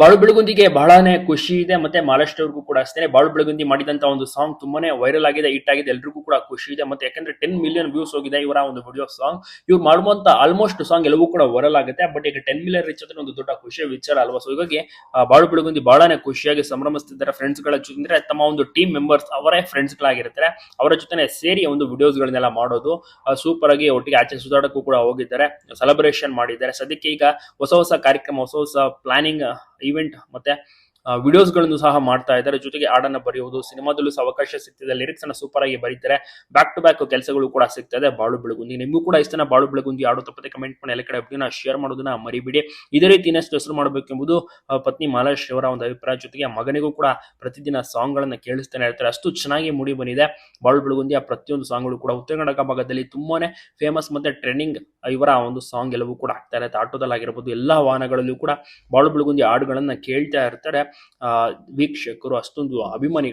ಬಾಳು ಬೆಳಗುಂದಿಗೆ ಬಹಳನೇ ಖುಷಿ ಇದೆ. ಮತ್ತೆ ಮಹಾರಾಷ್ಟ್ರವ್ರಿಗೂ ಕೂಡ ಅಷ್ಟೇ. ಬಾಳು ಬೆಳಗುಂದಿ ಮಾಡಿದಂತ ಒಂದು ಸಾಂಗ್ ತುಂಬಾನೇ ವೈರಲ್ ಆಗಿದೆ ಹಿಟ್ ಆಗಿದೆ. ಎಲ್ರಿಗೂ ಕೂಡ ಖುಷಿ ಇದೆ. ಮತ್ತೆ ಯಾಕಂದ್ರೆ ಟೆನ್ ಮಿಲಿಯನ್ ವ್ಯೂಸ್ ಹೋಗಿದೆ ಇವರ ಒಂದು ವಿಡಿಯೋ ಸಾಂಗ್ ಇವ್ರು ಮಾಡುವಂತ ಆಲ್ಮೋಸ್ಟ್ ಸಾಂಗ್ ಎಲ್ಲವೂ ಕೂಡ ವೈರಲ್ ಆಗುತ್ತೆ. ಬಟ್ ಈಗ ಟೆನ್ ಮಿಲಿಯನ್ ರೀಚ್ ಅಂದ್ರೆ ಒಂದು ದೊಡ್ಡ ಖುಷಿಯ ವಿಚಾರ ಅಲ್ವಾ? ಸೊ ಹೀಗಾಗಿ ಬಾಳು ಬೆಳಗುಂದಿ ಬಹಳನೇ ಖುಷಿಯಾಗಿ ಸಂಭ್ರಮಿಸ್ತಿದ್ದಾರೆ. ಫ್ರೆಂಡ್ಸ್ಗಳ ಜೊತೆ ತಮ್ಮ ಒಂದು ಟೀಮ್ ಮೆಂಬರ್ಸ್ ಅವರೇ ಫ್ರೆಂಡ್ಸ್ ಗಳಾಗಿರ್ತಾರೆ. ಅವರ ಜೊತೆ ಸೇರಿ ಒಂದು ವಿಡಿಯೋಸ್ ಗಳನ್ನೆಲ್ಲ ಮಾಡೋದು ಸೂಪರ್ ಆಗಿ ಒಟ್ಟಿಗೆ ಆಚೆ ಸುಧಾಡಕ್ಕೂ ಕೂಡ ಹೋಗಿದ್ದಾರೆ. ಸೆಲೆಬ್ರೇಷನ್ ಮಾಡಿದ್ದಾರೆ. ಸದ್ಯಕ್ಕೆ ಈಗ ಹೊಸ ಹೊಸ ಕಾರ್ಯಕ್ರಮ, ಹೊಸ ಹೊಸ ಪ್ಲಾನಿಂಗ್ ಇವೆಂಟ್ ಮತ್ತೆ ವಿಡಿಯೋಸ್ಗಳನ್ನು ಸಹ ಮಾಡ್ತಾ ಇದ್ದಾರೆ. ಜೊತೆಗೆ ಹಾಡನ್ನು ಬರೆಯುವುದು, ಸಿನಿಮಾದಲ್ಲೂ ಅವಕಾಶ ಸಿಗ್ತಿದೆ. ಲಿರಿಕ್ಸ್ ಅನ್ನ ಸೂಪರ್ ಆಗಿ ಬರೀತಾರೆ. ಬ್ಯಾಕ್ ಟು ಬ್ಯಾಕ್ ಕೆಲಸಗಳು ಕೂಡ ಸಿಗ್ತದೆ. ಬಾಳು ಬೆಳಗುಂದಿ. ನಿಮಗೂ ಕೂಡ ಇಷ್ಟನ ಬಾಳು ಬೆಳಗುಂದಿ ಆಡೋ ತಪ್ಪದೆ ಕಮೆಂಟ್ ಮಾಡಿ, ಎಲ್ಲ ಕಡೆ ವಿಡಿಯೋನ ಶೇರ್ ಮಾಡೋದನ್ನ ಮರಿಬಿಡಿ. ಇದೇ ರೀತಿ ಇನ್ನಷ್ಟು ಹೆಸರು ಮಾಡಬೇಕೆಂಬುದು ಪತ್ನಿ ಮಾಲೇಶ್ ಅವರ ಒಂದು ಅಭಿಪ್ರಾಯ. ಜೊತೆಗೆ ಮಗನಿಗೂ ಕೂಡ ಪ್ರತಿದಿನ ಸಾಂಗ್ ಗಳನ್ನ ಕೇಳಿಸ್ತಾನೆ ಇರ್ತಾರೆ. ಅಷ್ಟು ಚೆನ್ನಾಗಿ ಮೂಡಿ ಬಂದಿದೆ. ಬಾಳು ಬೆಳಗುಂದಿಯ ಪ್ರತಿಯೊಂದು ಸಾಂಗ್ಗಳು ಕೂಡ. ಉತ್ತರ ಕನ್ನಡ ಭಾಗದಲ್ಲಿ ತುಂಬಾನೇ ಫೇಮಸ್ ಮತ್ತೆ ಟ್ರೆಂಡಿಂಗ್ ಇವರ ಒಂದು ಸಾಂಗ್ ಎಲ್ಲವೂ ಕೂಡ ಆಗ್ತಾ ಇರುತ್ತೆ ಆಟೋದಲ್ಲಿ ಆಗಿರ್ಬೋದು, ಎಲ್ಲ ವಾಹನಗಳಲ್ಲೂ ಕೂಡ ಬಾಳು ಬೆಳಗುಂದಿ ಹಾಡುಗಳನ್ನು ಕೇಳ್ತಾ ಇರ್ತಾರೆ. ವೀಕ್ಷಕರು ಅಷ್ಟೊಂದು ಅಭಿಮಾನಿಗಳು.